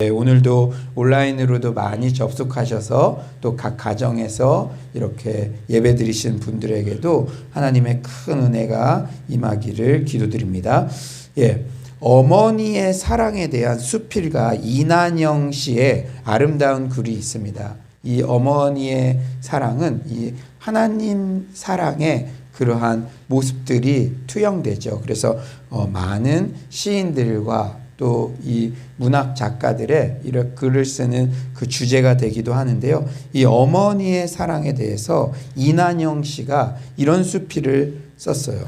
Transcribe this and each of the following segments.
네, 오늘도 온라인으로도 많이 접속하셔서 또 각 가정에서 이렇게 예배 드리신 분들에게도 하나님의 큰 은혜가 임하기를 기도드립니다. 예. 어머니의 사랑에 대한 수필가 이난영 씨의 아름다운 글이 있습니다. 이 어머니의 사랑은 이 하나님 사랑의 그러한 모습들이 투영되죠. 그래서 어, 많은 시인들과 또 이 문학 작가들의 이런 글을 쓰는 그 주제가 되기도 하는데요. 이 어머니의 사랑에 대해서 이난영 씨가 이런 수필을 썼어요.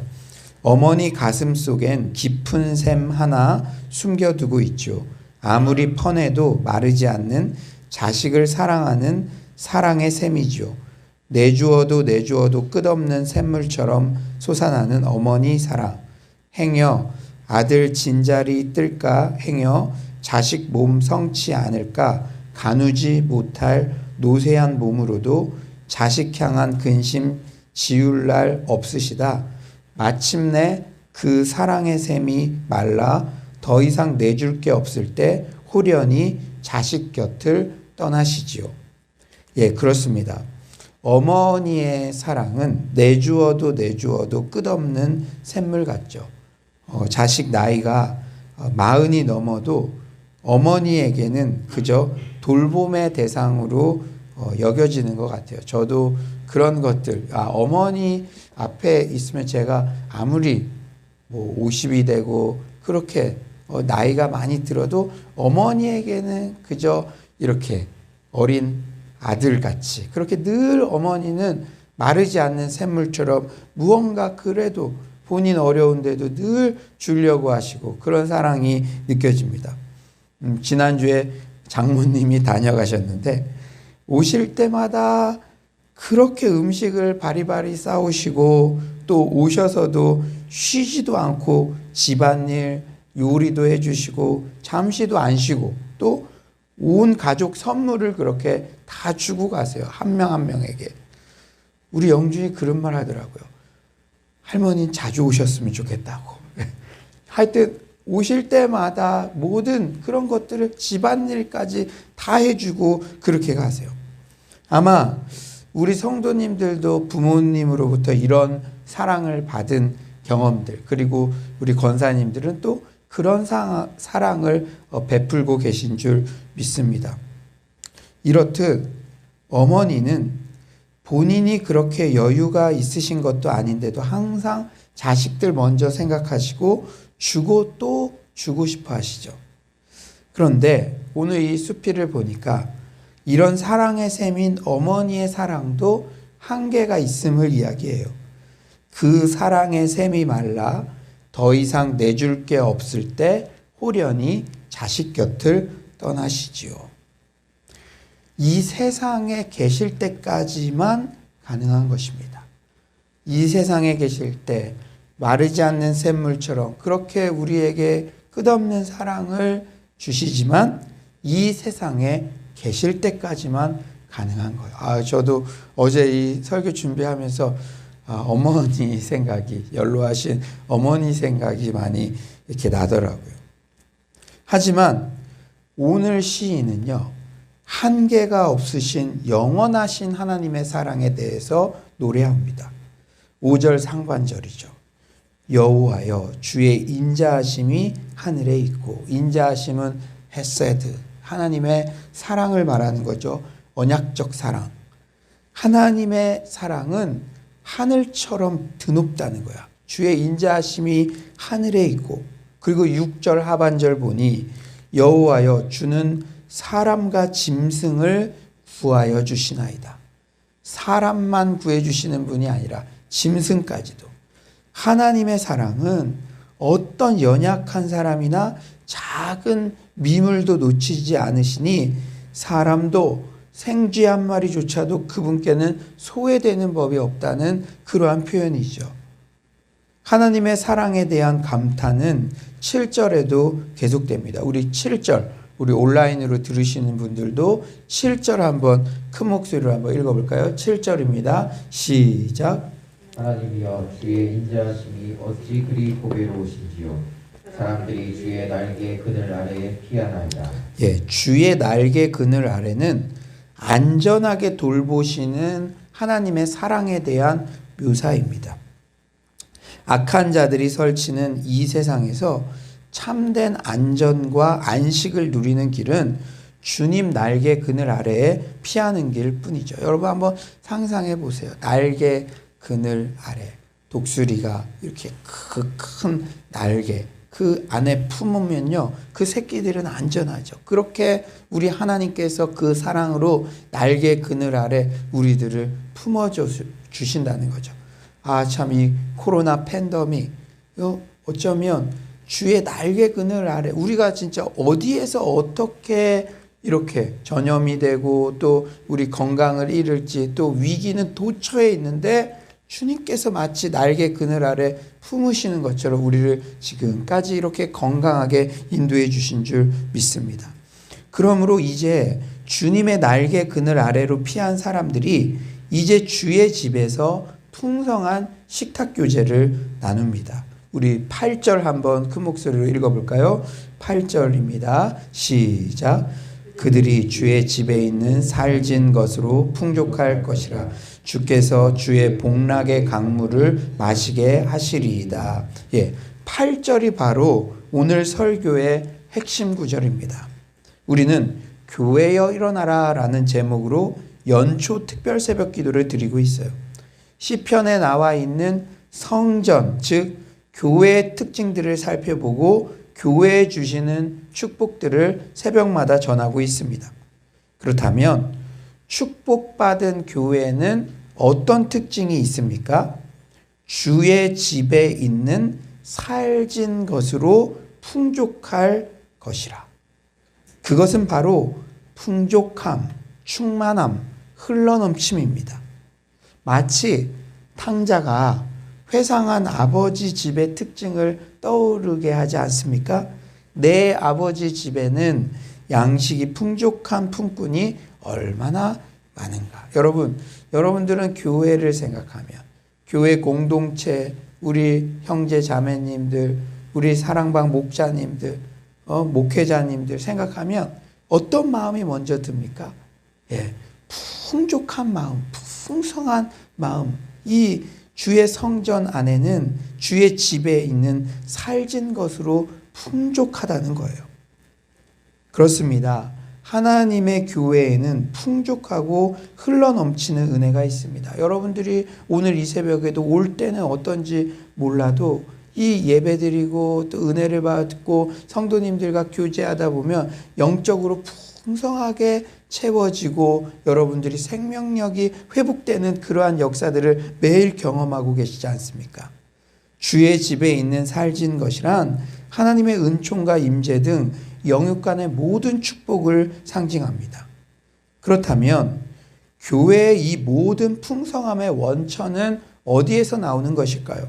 어머니 가슴 속엔 깊은 샘 하나 숨겨두고 있죠. 아무리 퍼내도 마르지 않는 자식을 사랑하는 사랑의 샘이죠. 내주어도 내주어도 끝없는 샘물처럼 솟아나는 어머니 사랑. 행여 아들 진자리 뜰까 행여 자식 몸 성치 않을까 가누지 못할 노쇠한 몸으로도 자식 향한 근심 지울 날 없으시다. 마침내 그 사랑의 샘이 말라 더 이상 내줄 게 없을 때 호련히 자식 곁을 떠나시지요. 예, 그렇습니다. 어머니의 사랑은 내주어도 내주어도 끝없는 샘물 같죠. 어, 자식 나이가 어, 마흔이 넘어도 어머니에게는 그저 돌봄의 대상으로 어, 여겨지는 것 같아요. 저도 그런 것들, 아, 어머니 앞에 있으면 제가 아무리 뭐 50이 되고 그렇게 어, 나이가 많이 들어도 어머니에게는 그저 이렇게 어린 아들 같이 그렇게 늘 어머니는 마르지 않는 샘물처럼 무언가 그래도 본인 어려운데도 늘 주려고 하시고 그런 사랑이 느껴집니다. 음, 지난주에 장모님이 다녀가셨는데 오실 때마다 그렇게 음식을 바리바리 싸우시고 또 오셔서도 쉬지도 않고 집안일 요리도 해주시고 잠시도 안 쉬고 또 온 가족 선물을 그렇게 다 주고 가세요. 한 명한 명에게. 우리 영준이 그런 말 하더라고요 할머니 자주 오셨으면 좋겠다고 하여튼 오실 때마다 모든 그런 것들을 집안일까지 다 해주고 그렇게 가세요 아마 우리 성도님들도 부모님으로부터 이런 사랑을 받은 경험들 그리고 우리 권사님들은 또 그런 사, 사랑을 어, 베풀고 계신 줄 믿습니다. 이렇듯 어머니는 본인이 그렇게 여유가 있으신 것도 아닌데도 항상 자식들 먼저 생각하시고 주고 또 주고 싶어 하시죠. 그런데 오늘 이 수필을 보니까 이런 사랑의 셈인 어머니의 사랑도 한계가 있음을 이야기해요. 그 사랑의 셈이 말라 더 이상 내줄 게 없을 때 호련히 자식 곁을 떠나시지요. 이 세상에 계실 때까지만 가능한 것입니다. 이 세상에 계실 때 마르지 않는 샘물처럼 그렇게 우리에게 끝없는 사랑을 주시지만 이 세상에 계실 때까지만 가능한 거예요. 아, 저도 어제 이 설교 준비하면서 아, 어머니 생각이 연로하신 어머니 생각이 많이 이렇게 나더라고요. 하지만 오늘 시인은요. 한계가 없으신 영원하신 하나님의 사랑에 대해서 노래합니다. 5절 상반절이죠. 여호와여 주의 인자하심이 하늘에 있고 인자하심은 헤세드 하나님의 사랑을 말하는 거죠. 언약적 사랑. 하나님의 사랑은 하늘처럼 드높다는 거야. 주의 인자하심이 하늘에 있고 그리고 6절 하반절 보니 여호와여 주는 사람과 짐승을 구하여 주시나이다. 사람만 구해 주시는 분이 아니라 짐승까지도 하나님의 사랑은 어떤 연약한 사람이나 작은 미물도 놓치지 않으시니 사람도 생쥐 한 마리조차도 그분께는 소외되는 법이 없다는 그러한 표현이죠. 하나님의 사랑에 대한 감탄은 7절에도 계속됩니다. 우리 7절, 우리 온라인으로 들으시는 분들도 7절 한번 큰 목소리로 한번 읽어볼까요? 7절입니다. 시작. 하나님이여 주의 인자하심이 어찌 그리 보배로우신지요 사람들이 주의 날개 그늘 아래에 피하나이다. 예, 주의 날개 그늘 아래는 안전하게 돌보시는 하나님의 사랑에 대한 묘사입니다. 악한 자들이 설치는 이 세상에서 참된 안전과 안식을 누리는 길은 주님 날개 그늘 아래에 피하는 길 뿐이죠. 여러분 한번 상상해 보세요. 날개 그늘 아래 독수리가 이렇게 그 큰 날개 그 안에 품으면요 그 새끼들은 안전하죠. 그렇게 우리 하나님께서 그 사랑으로 날개 그늘 아래 우리들을 품어줘 주신다는 거죠. 아 참 이 코로나 팬더믹 요 어쩌면 주의 날개 그늘 아래 우리가 진짜 어디에서 어떻게 이렇게 전염이 되고 또 우리 건강을 잃을지 또 위기는 도처에 있는데 주님께서 마치 날개 그늘 아래 품으시는 것처럼 우리를 지금까지 이렇게 건강하게 인도해 주신 줄 믿습니다. 그러므로 이제 주님의 날개 그늘 아래로 피한 사람들이 이제 주의 집에서 풍성한 식탁 교제를 나눕니다. 우리 8절 한번 큰 목소리로 읽어볼까요? 8절입니다. 시작. 그들이 주의 집에 있는 살진 것으로 풍족할 것이라 주께서 주의 복락의 강물을 마시게 하시리이다. 예. 8절이 바로 오늘 설교의 핵심 구절입니다. 우리는 교회여 일어나라라는 제목으로 연초 특별 새벽 기도를 드리고 있어요. 시편에 나와 있는 성전 즉 교회의 특징들을 살펴보고 교회에 주시는 축복들을 새벽마다 전하고 있습니다. 그렇다면 축복받은 교회는 어떤 특징이 있습니까? 주의 집에 있는 살진 것으로 풍족할 것이라. 그것은 바로 풍족함, 충만함, 흘러넘침입니다. 마치 탕자가 회상한 아버지 집의 특징을 떠오르게 하지 않습니까? 내 아버지 집에는 양식이 풍족한 품꾼이 얼마나 많은가. 여러분, 여러분들은 교회를 생각하면 교회 공동체, 우리 형제 자매님들, 우리 사랑방 목자님들, 어, 목회자님들 생각하면 어떤 마음이 먼저 듭니까? 예, 풍족한 마음, 풍성한 마음, 이 주의 성전 안에는 주의 집에 있는 살진 것으로 풍족하다는 거예요. 그렇습니다. 하나님의 교회에는 풍족하고 흘러넘치는 은혜가 있습니다. 여러분들이 오늘 이 새벽에도 올 때는 어떤지 몰라도 이 예배 드리고 또 은혜를 받고 성도님들과 교제하다 보면 영적으로 풍성하게 채워지고 여러분들이 생명력이 회복되는 그러한 역사들을 매일 경험하고 계시지 않습니까? 주의 집에 있는 살진 것이란 하나님의 은총과 임재 등 영육 간의 모든 축복을 상징합니다. 그렇다면 교회의 이 모든 풍성함의 원천은 어디에서 나오는 것일까요?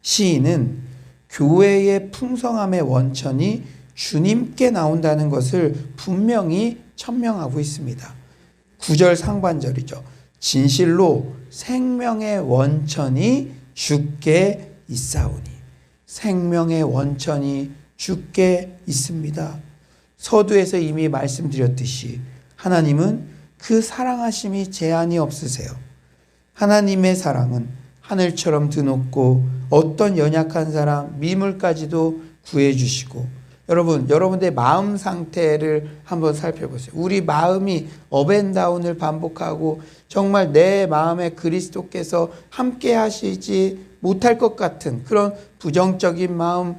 시인은 교회의 풍성함의 원천이 주님께 나온다는 것을 분명히 천명하고 있습니다. 9절 상반절이죠. 진실로 생명의 원천이 주께 있사오니 생명의 원천이 주께 있습니다. 서두에서 이미 말씀드렸듯이 하나님은 그 사랑하심이 제한이 없으세요. 하나님의 사랑은 하늘처럼 드높고 어떤 연약한 사람 미물까지도 구해 주시고 여러분, 여러분들의 마음 상태를 한번 살펴보세요. 우리 마음이 업앤다운을 반복하고 정말 내 마음에 그리스도께서 함께 하시지 못할 것 같은 그런 부정적인 마음,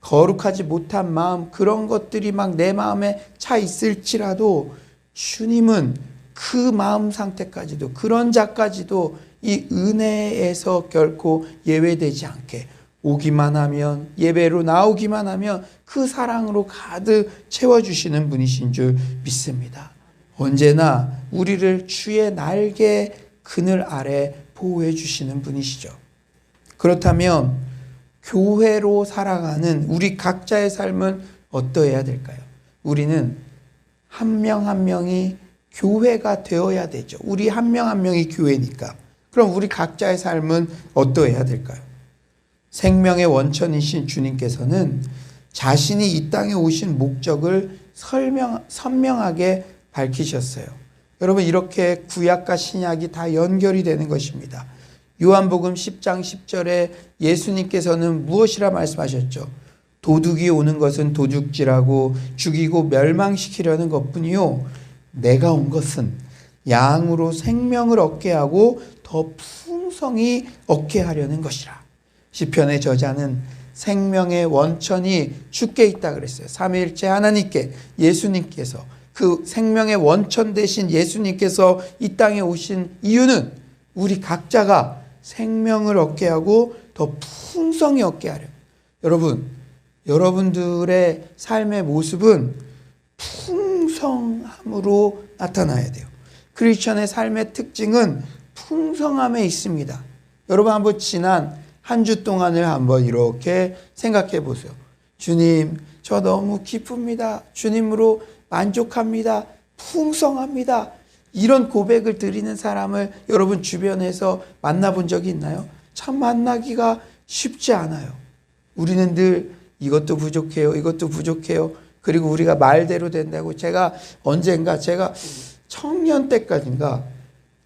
거룩하지 못한 마음, 그런 것들이 막 내 마음에 차 있을지라도 주님은 그 마음 상태까지도, 그런 자까지도 이 은혜에서 결코 예외되지 않게 오기만 하면 예배로 나오기만 하면 그 사랑으로 가득 채워주시는 분이신 줄 믿습니다. 언제나 우리를 주의 날개 그늘 아래 보호해 주시는 분이시죠. 그렇다면 교회로 살아가는 우리 각자의 삶은 어떠해야 될까요? 우리는 한 명한 명이 교회가 되어야 되죠. 우리 한명한 명이 교회니까. 그럼 우리 각자의 삶은 어떠해야 될까요? 생명의 원천이신 주님께서는 자신이 이 땅에 오신 목적을 설명, 선명하게 밝히셨어요. 여러분, 이렇게 구약과 신약이 다 연결이 되는 것입니다. 요한복음 10장 10절에 예수님께서는 무엇이라 말씀하셨죠? 도둑이 오는 것은 도둑질하고 죽이고 멸망시키려는 것 뿐이요. 내가 온 것은 양으로 생명을 얻게 하고 더 풍성히 얻게 하려는 것이라. 시편의 저자는 생명의 원천이 주께 있다 그랬어요. 삼위일체 하나님께 예수님께서 그 생명의 원천 대신 예수님께서 이 땅에 오신 이유는 우리 각자가 생명을 얻게 하고 더 풍성히 얻게 하려. 여러분, 여러분들의 삶의 모습은 풍성함으로 나타나야 돼요. 크리스천의 삶의 특징은 풍성함에 있습니다. 여러분 한번 지난 한 주 동안을 한번 이렇게 생각해 보세요. 주님, 저 너무 기쁩니다. 주님으로 만족합니다. 풍성합니다. 이런 고백을 드리는 사람을 여러분 주변에서 만나본 적이 있나요? 참 만나기가 쉽지 않아요. 우리는 늘 이것도 부족해요. 이것도 부족해요. 그리고 우리가 말대로 된다고 제가 언젠가 제가 청년 때까지인가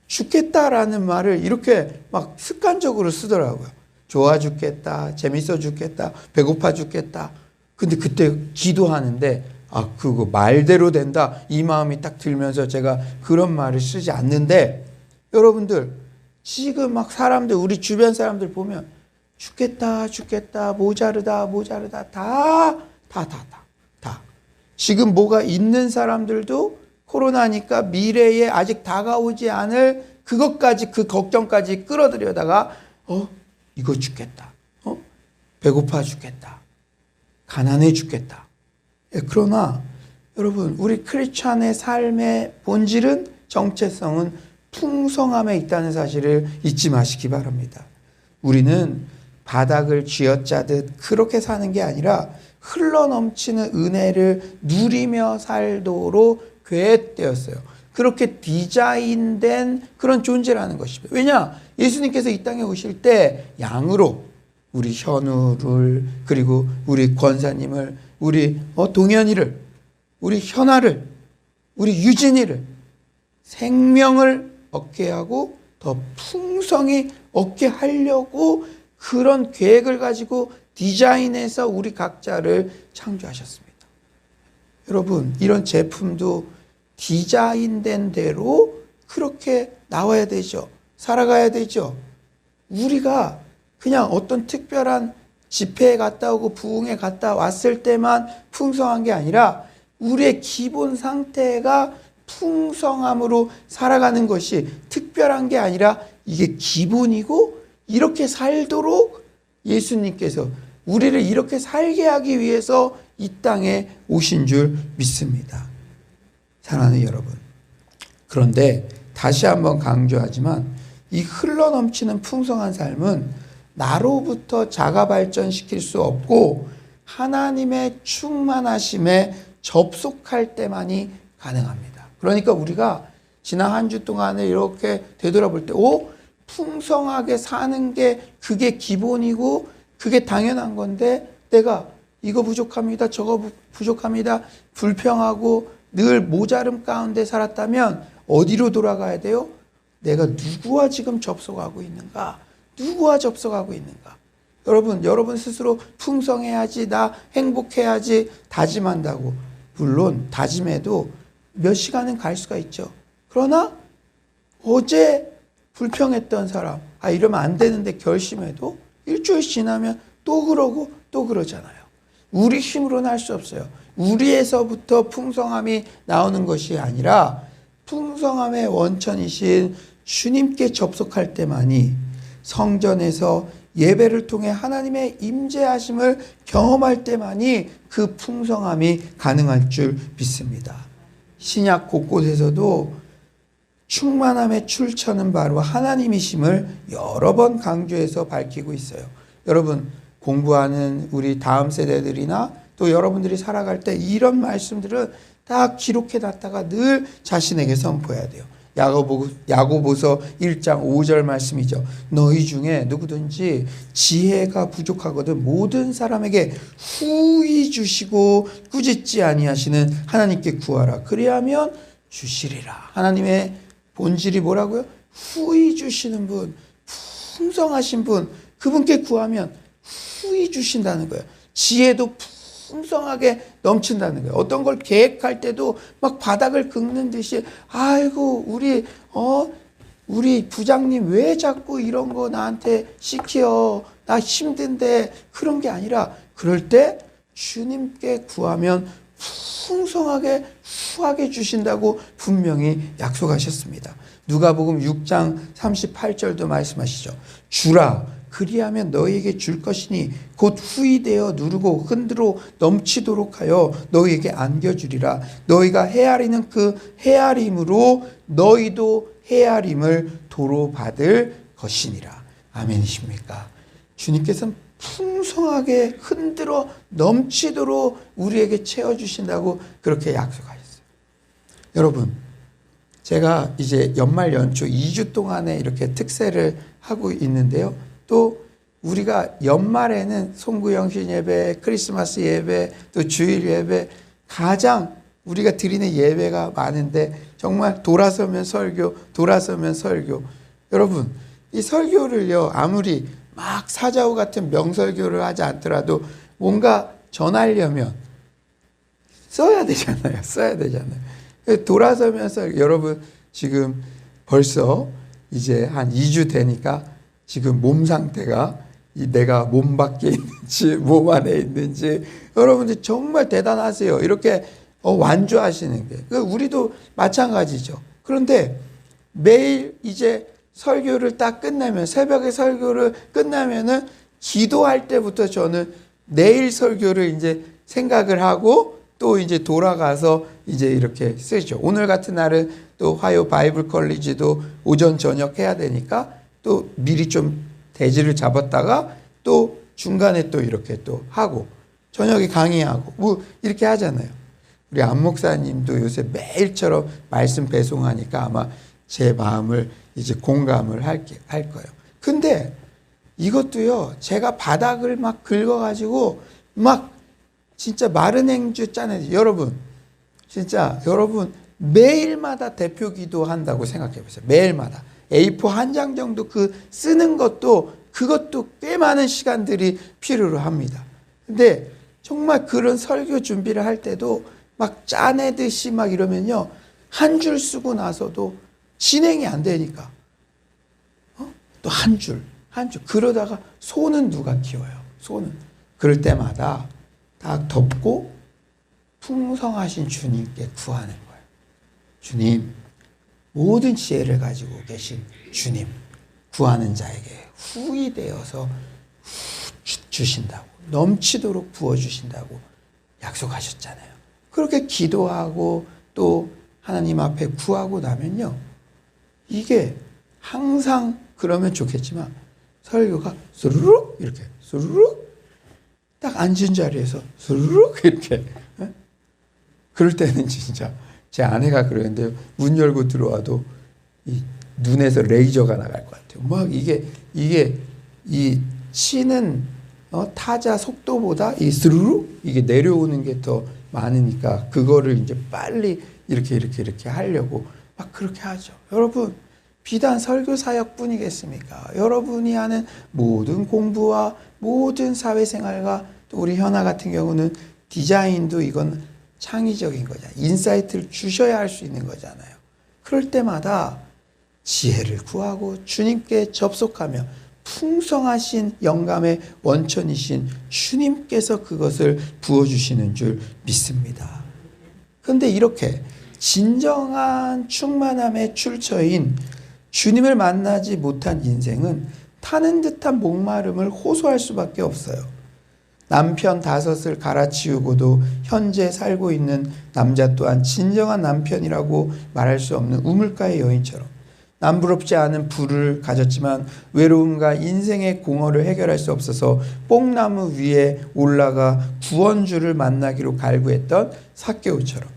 죽겠다라는 말을 이렇게 막 습관적으로 쓰더라고요. 좋아 죽겠다, 재밌어 죽겠다, 배고파 죽겠다. 근데 그때 기도하는데 아, 그거 말대로 된다. 이 마음이 딱 들면서 제가 그런 말을 쓰지 않는데 여러분들 지금 막 사람들 우리 주변 사람들 보면 죽겠다, 죽겠다, 모자르다, 모자르다 다, 다, 다, 다, 다. 지금 뭐가 있는 사람들도 코로나니까 미래에 아직 다가오지 않을 그것까지 그 걱정까지 끌어들여다가 어 이거 죽겠다, 어 배고파 죽겠다, 가난해 죽겠다. 예, 그러나 여러분 우리 크리스찬의 삶의 본질은 정체성은 풍성함에 있다는 사실을 잊지 마시기 바랍니다. 우리는 바닥을 쥐어짜듯 그렇게 사는 게 아니라 흘러 넘치는 은혜를 누리며 살도록 계획되었어요. 그렇게 디자인된 그런 존재라는 것입니다. 왜냐? 예수님께서 이 땅에 오실 때 양으로 우리 현우를 그리고 우리 권사님을 우리 어, 동현이를 우리 현아를 우리 유진이를 생명을 얻게 하고 더 풍성히 얻게 하려고 그런 계획을 가지고 디자인해서 우리 각자를 창조하셨습니다. 여러분, 이런 제품도 디자인된 대로 그렇게 나와야 되죠. 살아가야 되죠. 우리가 그냥 어떤 특별한 집회에 갔다 오고 부흥에 갔다 왔을 때만 풍성한 게 아니라 우리의 기본 상태가 풍성함으로 살아가는 것이 특별한 게 아니라 이게 기본이고 이렇게 살도록 예수님께서 우리를 이렇게 살게 하기 위해서 이 땅에 오신 줄 믿습니다. 사랑하는 여러분. 그런데 다시 한번 강조하지만 이 흘러 넘치는 풍성한 삶은 나로부터 자가 발전시킬 수 없고 하나님의 충만하심에 접속할 때만이 가능합니다. 그러니까 우리가 지난 한 주 동안에 이렇게 되돌아볼 때, 오, 풍성하게 사는 게 그게 기본이고 그게 당연한 건데 내가 이거 부족합니다. 저거 부- 부족합니다. 불평하고 늘 모자름 가운데 살았다면 어디로 돌아가야 돼요? 내가 누구와 지금 접속하고 있는가? 누구와 접속하고 있는가? 여러분, 여러분 스스로 풍성해야지, 나 행복해야지 다짐한다고. 물론 다짐해도 몇 시간은 갈 수가 있죠. 그러나 어제 불평했던 사람, 아, 이러면 안 되는데 결심해도 일주일 지나면 또 그러고 또 그러잖아요. 우리 힘으로는 할 수 없어요. 우리에서부터 풍성함이 나오는 것이 아니라 풍성함의 원천이신 주님께 접속할 때만이 성전에서 예배를 통해 하나님의 임재하심을 경험할 때만이 그 풍성함이 가능할 줄 믿습니다. 신약 곳곳에서도 충만함의 출처는 바로 하나님이심을 여러 번 강조해서 밝히고 있어요. 여러분 공부하는 우리 다음 세대들이나 또 여러분들이 살아갈 때 이런 말씀들은 다 기록해 놨다가 늘 자신에게 선포해야 돼요. 야고보, 야고보서 1장 5절 말씀이죠. 너희 중에 누구든지 지혜가 부족하거든 모든 사람에게 후히 주시고 꾸짖지 아니하시는 하나님께 구하라. 그리하면 주시리라. 하나님의 본질이 뭐라고요? 후히 주시는 분, 풍성하신 분, 그분께 구하면 후히 주신다는 거예요. 지혜도 풍 성하게 넘친다는 거예요. 어떤 걸 계획할 때도 막 바닥을 긁는 듯이 아이고 우리 어 우리 부장님 왜 자꾸 이런 거 나한테 시켜 나 힘든데 그런 게 아니라 그럴 때 주님께 구하면 풍성하게 후하게 주신다고 분명히 약속하셨습니다. 누가복음 6장 38절도 말씀하시죠. 주라 그리하면 너희에게 줄 것이니 곧 후히 되어 누르고 흔들어 넘치도록 하여 너희에게 안겨주리라. 너희가 헤아리는 그 헤아림으로 너희도 헤아림을 도로 받을 것이니라. 아멘이십니까? 주님께서는 풍성하게 흔들어 넘치도록 우리에게 채워주신다고 그렇게 약속하셨어요. 여러분, 제가 이제 연말 연초 2주 동안에 이렇게 특세를 하고 있는데요. 또 우리가 연말에는 송구영신 예배, 크리스마스 예배, 또 주일 예배 가장 우리가 드리는 예배가 많은데 정말 돌아서면 설교, 돌아서면 설교. 여러분, 이 설교를요, 아무리 막 사자후 같은 명설교를 하지 않더라도 뭔가 전하려면 써야 되잖아요. 써야 되잖아요. 돌아서면서 여러분 지금 벌써 이제 한 2주 되니까 지금 몸 상태가 이 내가 몸 밖에 있는지 몸 안에 있는지 여러분들 정말 대단하세요. 이렇게 어, 완주하시는 게. 그 우리도 마찬가지죠. 그런데 매일 이제 설교를 딱 끝내면 새벽에 설교를 끝나면은 기도할 때부터 저는 내일 설교를 이제 생각을 하고 또 이제 돌아가서 이제 이렇게 쓰죠. 오늘 같은 날은 또 화요 바이블 컬리지도 오전 저녁 해야 되니까 또 미리 좀 대지를 잡았다가 또 중간에 또 이렇게 또 하고 저녁에 강의하고 뭐 이렇게 하잖아요. 우리 안 목사님도 요새 매일처럼 말씀 배송하니까 아마 제 마음을 이제 공감을 할게 할 거예요. 근데 이것도요, 제가 바닥을 막 긁어 가지고 막 진짜 마른 행주 짜내. 여러분, 진짜 여러분 매일마다 대표 기도 한다고 생각해 보세요. 매일마다. A4 한 장 정도 그 쓰는 것도 그것도 꽤 많은 시간들이 필요로 합니다. 근데 정말 그런 설교 준비를 할 때도 막 짜내듯이 막 이러면요. 한 줄 쓰고 나서도 진행이 안 되니까. 어? 또 한 줄, 한 줄. 그러다가 손은 누가 키워요? 손은. 그럴 때마다 딱 덮고 풍성하신 주님께 구하는 거예요. 주님, 모든 지혜를 가지고 계신 주님, 구하는 자에게 후히 되어서 주- 주신다고, 넘치도록 부어 주신다고 약속하셨잖아요. 그렇게 기도하고 또 하나님 앞에 구하고 나면요. 이게 항상 그러면 좋겠지만 설교가 스르륵 이렇게 스르륵 딱 앉은 자리에서 스르륵 이렇게 예? 그럴 때는 진짜 제 아내가 그러는데요. 문 열고 들어와도 이 눈에서 레이저가 나갈 것 같아요. 막 이게 이게 이 치는 어, 타자 속도보다 이 스르륵 이게 내려오는 게 더 많으니까 그거를 이제 빨리 이렇게 이렇게 이렇게 하려고 막 그렇게 하죠. 여러분 비단 설교 사역뿐이겠습니까? 여러분이 하는 모든 공부와 모든 사회생활과 또 우리 현아 같은 경우는 디자인도 이건 창의적인 거잖아요. 인사이트를 주셔야 할 수 있는 거잖아요. 그럴 때마다 지혜를 구하고 주님께 접속하며 풍성하신 영감의 원천이신 주님께서 그것을 부어주시는 줄 믿습니다. 그런데 이렇게 진정한 충만함의 출처인 주님을 만나지 못한 인생은 타는 듯한 목마름을 호소할 수밖에 없어요. 남편 다섯을 갈아치우고도 현재 살고 있는 남자 또한 진정한 남편이라고 말할 수 없는 우물가의 여인처럼 남부럽지 않은 부를 가졌지만 외로움과 인생의 공허를 해결할 수 없어서 뽕나무 위에 올라가 구원주를 만나기로 갈구했던 사개오처럼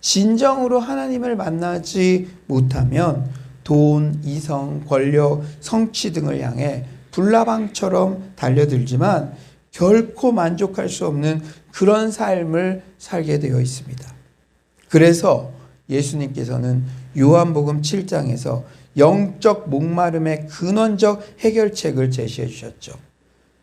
진정으로 하나님을 만나지 못하면 돈, 이성, 권력, 성취 등을 향해 불나방처럼 달려들지만 결코 만족할 수 없는 그런 삶을 살게 되어 있습니다. 그래서 예수님께서는 요한복음 7장에서 영적 목마름의 근원적 해결책을 제시해 주셨죠.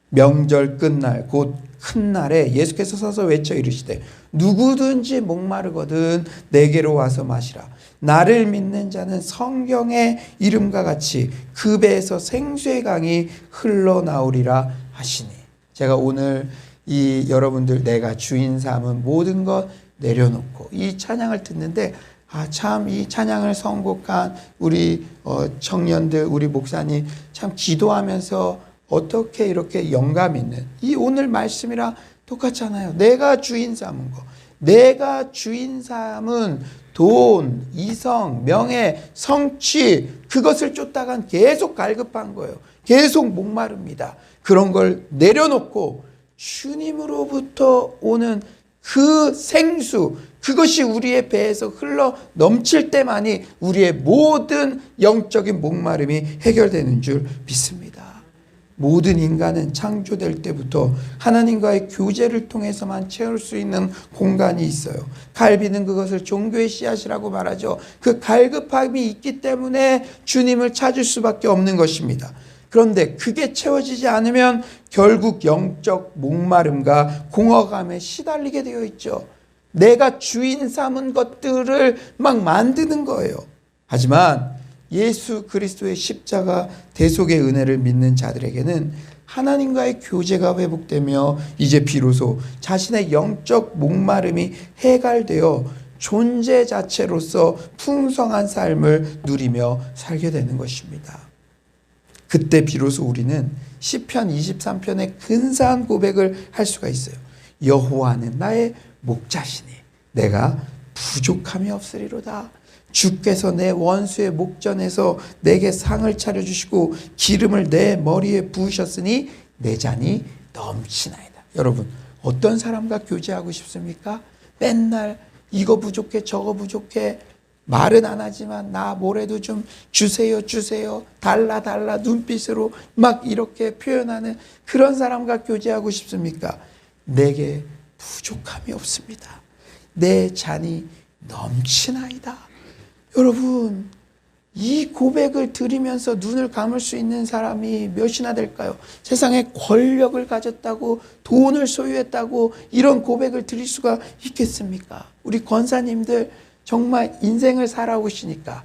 명절 끝날 곧 큰 날에 예수께서 서서 외쳐 이르시되 누구든지 목마르거든 내게로 와서 마시라. 나를 믿는 자는 성경의 이름과 같이 그 배에서 생수의 강이 흘러나오리라 하시니. 제가 오늘 이 여러분들 내가 주인 삼은 모든 것 내려놓고 이 찬양을 듣는데 아 참 이 찬양을 선곡한 우리 어, 청년들 우리 목사님 참 기도하면서 어떻게 이렇게 영감 있는 이 오늘 말씀이랑 똑같잖아요. 내가 주인 삼은 거. 내가 주인 삼은 돈, 이성, 명예, 성취 그것을 쫓다간 계속 갈급한 거예요. 계속 목마릅니다. 그런 걸 내려놓고 주님으로부터 오는 그 생수, 그것이 우리의 배에서 흘러 넘칠 때만이 우리의 모든 영적인 목마름이 해결되는 줄 믿습니다. 모든 인간은 창조될 때부터 하나님과의 교제를 통해서만 채울 수 있는 공간이 있어요. 갈비는 그것을 종교의 씨앗이라고 말하죠. 그 갈급함이 있기 때문에 주님을 찾을 수밖에 없는 것입니다. 그런데 그게 채워지지 않으면 결국 영적 목마름과 공허감에 시달리게 되어 있죠. 내가 주인 삼은 것들을 막 만드는 거예요. 하지만 예수 그리스도의 십자가 대속의 은혜를 믿는 자들에게는 하나님과의 교제가 회복되며 이제 비로소 자신의 영적 목마름이 해갈되어 존재 자체로서 풍성한 삶을 누리며 살게 되는 것입니다. 그때 비로소 우리는 시편 23편의 근사한 고백을 할 수가 있어요. 여호와는 나의 목자시니 내가 부족함이 없으리로다. 주께서 내 원수의 목전에서 내게 상을 차려 주시고 기름을 내 머리에 부으셨으니 내 잔이 넘치나이다. 여러분 어떤 사람과 교제하고 싶습니까? 맨날 이거 부족해 저거 부족해 말은 안 하지만 나 뭐래도 좀 주세요 주세요 달라 달라 눈빛으로 막 이렇게 표현하는 그런 사람과 교제하고 싶습니까? 내게 부족함이 없습니다. 내 잔이 넘치나이다. 여러분 이 고백을 들으면서 눈을 감을 수 있는 사람이 몇이나 될까요? 세상에 권력을 가졌다고 돈을 소유했다고 이런 고백을 드릴 수가 있겠습니까? 우리 권사님들 정말 인생을 살아오시니까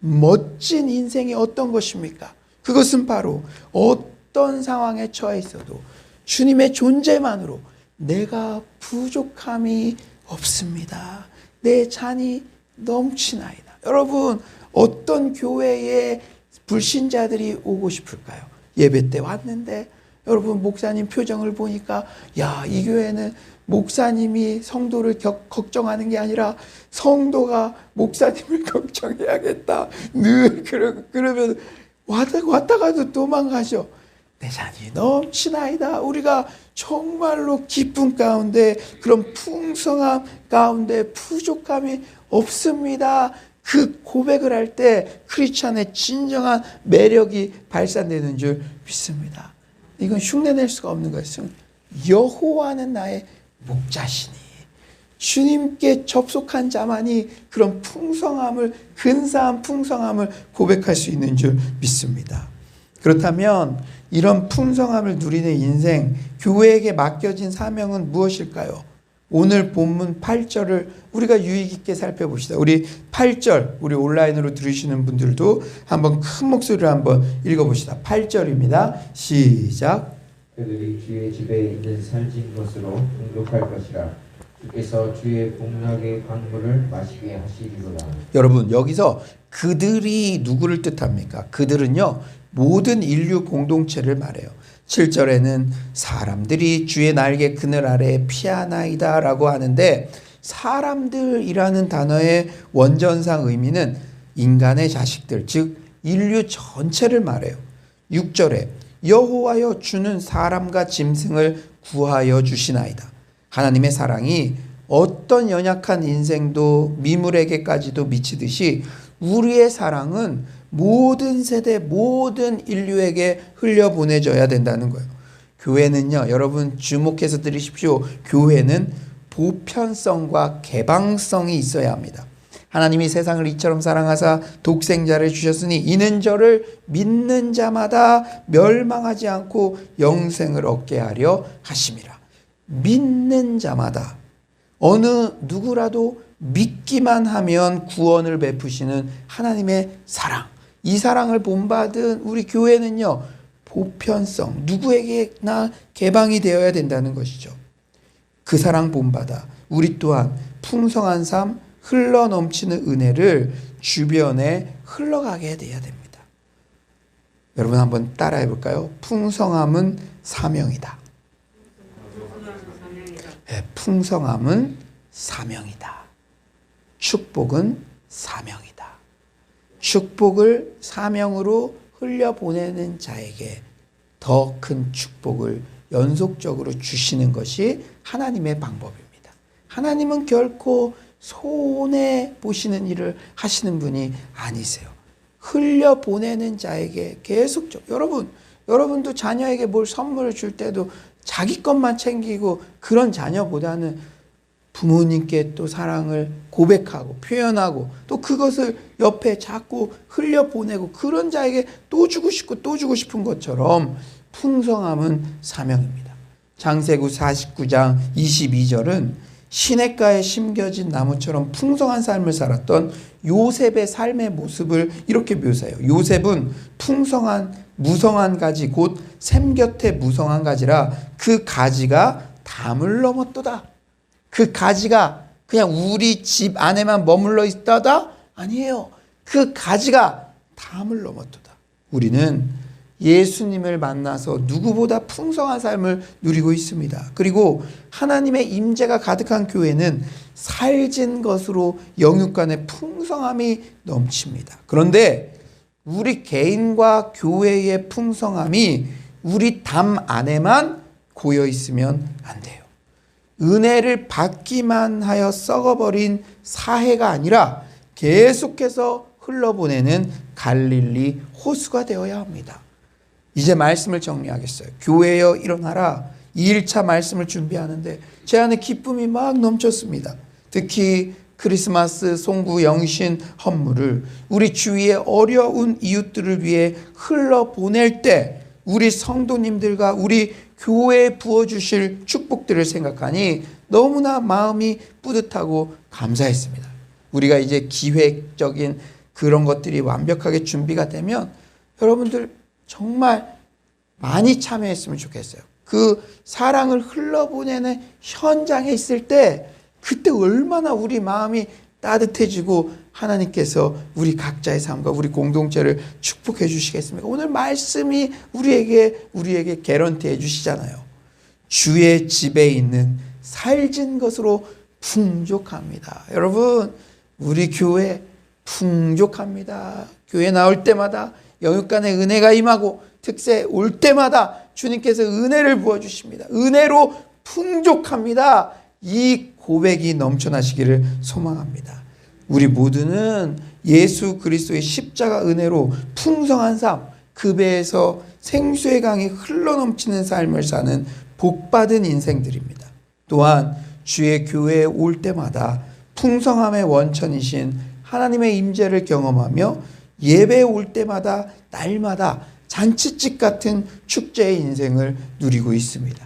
멋진 인생이 어떤 것입니까? 그것은 바로 어떤 상황에 처해 있어도 주님의 존재만으로 내가 부족함이 없습니다. 내 잔이 넘치나이다. 여러분, 어떤 교회에 불신자들이 오고 싶을까요? 예배 때 왔는데, 여러분, 목사님 표정을 보니까, 야, 이 교회는 목사님이 성도를 격, 걱정하는 게 아니라 성도가 목사님을 걱정해야겠다. 늘 그러, 그러면 왔다, 왔다 가도 도망가죠. 내 잔이 넘치나이다. 우리가 정말로 기쁨 가운데 그런 풍성함 가운데 부족함이 없습니다. 그 고백을 할 때 크리스찬의 진정한 매력이 발산되는 줄 믿습니다. 이건 흉내낼 수가 없는 것은 여호와는 나의 목자시니 주님께 접속한 자만이 그런 풍성함을 근사한 풍성함을 고백할 수 있는 줄 믿습니다. 그렇다면 이런 풍성함을 누리는 인생, 교회에게 맡겨진 사명은 무엇일까요? 오늘 본문 8절을 우리가 유익 있게 살펴봅시다. 우리 8절, 우리 온라인으로 들으시는 분들도 한번 큰 목소리로 한번 읽어봅시다. 8절입니다. 시작. 그들이 주의 집에 있는 살진 것으로 공독할 것이라 주께서 주의 복락의 강물을 마시게 하시리로다. 여러분, 여기서 그들이 누구를 뜻합니까? 그들은요, 모든 인류 공동체를 말해요. 7절에는 사람들이 주의 날개 그늘 아래 피하나이다 라고 하는데 사람들이라는 단어의 원전상 의미는 인간의 자식들, 즉 인류 전체를 말해요. 6절에 여호와여 주는 사람과 짐승을 구하여 주시나이다. 하나님의 사랑이 어떤 연약한 인생도 미물에게까지도 미치듯이 우리의 사랑은 모든 세대, 모든 인류에게 흘려보내져야 된다는 거예요. 교회는요, 여러분 주목해서 들으십시오. 교회는 보편성과 개방성이 있어야 합니다. 하나님이 세상을 이처럼 사랑하사 독생자를 주셨으니 이는 저를 믿는 자마다 멸망하지 않고 영생을 얻게 하려 하심이라. 믿는 자마다 어느 누구라도 믿기만 하면 구원을 베푸시는 하나님의 사랑. 이 사랑을 본받은 우리 교회는요, 보편성, 누구에게나 개방이 되어야 된다는 것이죠. 그 사랑 본받아 우리 또한 풍성한 삶, 흘러 넘치는 은혜를 주변에 흘러가게 돼야 됩니다. 여러분 한번 따라해 볼까요? 풍성함은 사명이다. 네, 풍성함은 사명이다. 축복은 사명이다. 축복을 사명으로 흘려보내는 자에게 더 큰 축복을 연속적으로 주시는 것이 하나님의 방법입니다. 하나님은 결코 손해 보시는 일을 하시는 분이 아니세요. 흘려보내는 자에게 계속적 여러분 여러분도 자녀에게 뭘 선물을 줄 때도 자기 것만 챙기고 그런 자녀보다는 부모님께 또 사랑을 고백하고 표현하고 또 그것을 옆에 자꾸 흘려보내고 그런 자에게 또 주고 싶고 또 주고 싶은 것처럼 풍성함은 사명입니다. 장세구 49장 22절은 시냇가에 심겨진 나무처럼 풍성한 삶을 살았던 요셉의 삶의 모습을 이렇게 묘사해요. 요셉은 풍성한 무성한 가지 곧 샘 곁에 무성한 가지라 그 가지가 담을 넘었도다. 그 가지가 그냥 우리 집 안에만 머물러 있다다? 아니에요. 그 가지가 담을 넘었도다. 우리는 예수님을 만나서 누구보다 풍성한 삶을 누리고 있습니다. 그리고 하나님의 임재가 가득한 교회는 살진 것으로 영육간의 풍성함이 넘칩니다. 그런데 우리 개인과 교회의 풍성함이 우리 담 안에만 고여 있으면 안 돼요. 은혜를 받기만 하여 썩어버린 사해가 아니라 계속해서 흘러보내는 갈릴리 호수가 되어야 합니다. 이제 말씀을 정리하겠어요. 교회여 일어나라. 2일차 말씀을 준비하는데 제 안에 기쁨이 막 넘쳤습니다. 특히 크리스마스 송구 영신 헌물을 우리 주위의 어려운 이웃들을 위해 흘러 보낼 때 우리 성도님들과 우리 교회에 부어주실 축복들을 생각하니 너무나 마음이 뿌듯하고 감사했습니다. 우리가 이제 기획적인 그런 것들이 완벽하게 준비가 되면 여러분들 정말 많이 참여했으면 좋겠어요. 그 사랑을 흘러보내는 현장에 있을 때 그때 얼마나 우리 마음이 따뜻해지고 하나님께서 우리 각자의 삶과 우리 공동체를 축복해 주시겠습니까? 오늘 말씀이 우리에게 우리에게 개런티 해 주시잖아요. 주의 집에 있는 살진 것으로 풍족합니다. 여러분, 우리 교회 풍족합니다. 교회 나올 때마다 영육간의 은혜가 임하고 특세 올 때마다 주님께서 은혜를 부어 주십니다. 은혜로 풍족합니다. 이 고백이 넘쳐나시기를 소망합니다. 우리 모두는 예수 그리스도의 십자가 은혜로 풍성한 삶, 그 배에서 생수의 강이 흘러넘치는 삶을 사는 복받은 인생들입니다. 또한 주의 교회에 올 때마다 풍성함의 원천이신 하나님의 임재를 경험하며 예배에 올 때마다 날마다 잔치집 같은 축제의 인생을 누리고 있습니다.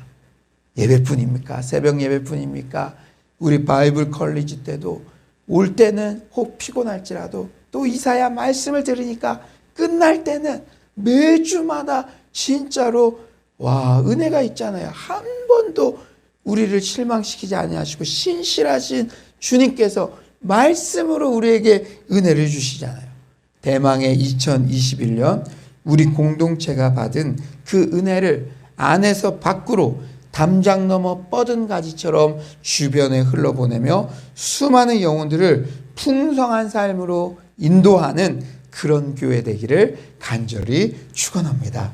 예배뿐입니까? 새벽 예배뿐입니까? 우리 바이블 컬리지 때도 올 때는 혹 피곤할지라도 또 이사야 말씀을 들으니까 끝날 때는 매주마다 진짜로 와 은혜가 있잖아요. 한 번도 우리를 실망시키지 아니하시고 신실하신 주님께서 말씀으로 우리에게 은혜를 주시잖아요. 대망의 2021년 우리 공동체가 받은 그 은혜를 안에서 밖으로 담장 넘어 뻗은 가지처럼 주변에 흘러보내며 수많은 영혼들을 풍성한 삶으로 인도하는 그런 교회 되기를 간절히 축원합니다.